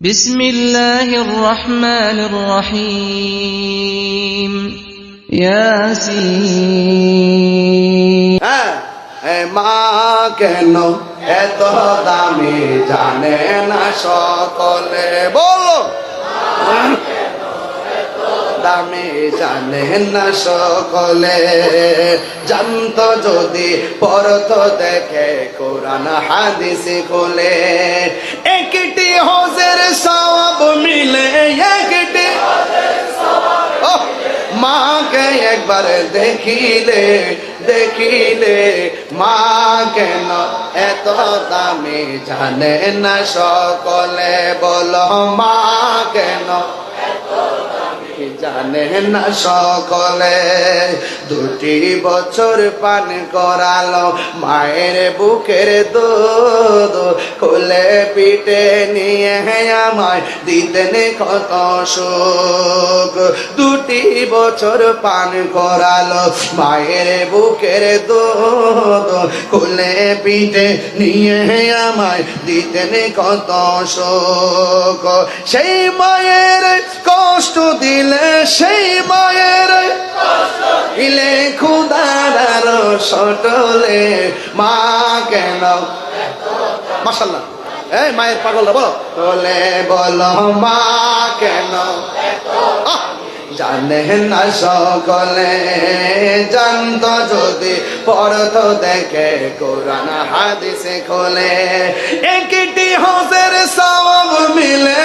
بسم الله الرحمن الرحيم ياسين হ্যাঁ এ মা কেন এত দামি জানে না সকলে বলো দামি জানে না সকলে জানতো যদি পরত দেখে কোরআন হাদিস খোলে একটি হজের সওয়াব মিলে একটি। মাকে একবার দেখিলে দেখিলে, মা কেন এত দামি জানে না সকলে? বল, মা কেন জানে না সকলে? দুটি বছর পান করালো, মায়ের বুকের দুধ খুলে পিঠে নিয়ে আমায় দিতেন কত সুখ। দুটি বছর পান করালো, মায়ের বুকের দুধ খুলে পিঠে নিয়ে আমায় দিতেন কত শোক সেই মায়ের কষ্ট সটলে, মা কেন? মাসাল্লাহ এই মায়ের পাগল বলো। তোলে বলো, মা কেন! জানে না সকলে, জানত যদি পড়ত দেখে, কোরআন, হাদিসে খোলে। একটি হজের সব মিলে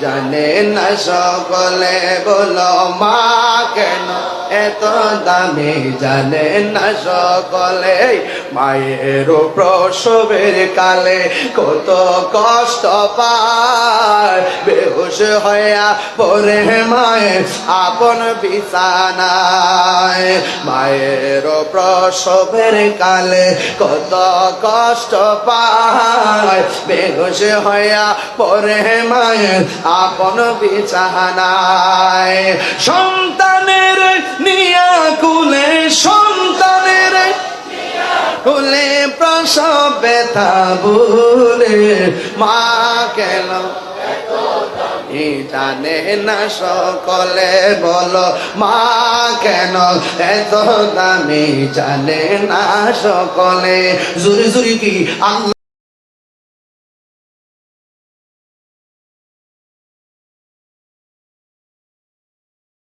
জানে না সকলে বলো মা কেন? এত দামি জানে না সকলে মায়ের প্রসবের কালে কত কষ্ট পায়। বেহুশ হইয়া পরে মায়ের আপন বিছানায়। মায়ের প্রসবের কালে কত কষ্ট পায়। বেহুশ হইয়া পরে মায়ের আপন বিছানায়। সন্তানের নিয়া কুলে, সন্তানের কুলে প্রসব ব্যথা বলে মা কেন জানে না সকলে বলো, মা কেন এত দামি? জানে না সকলে। জুরি জুরি কি আল্লাহ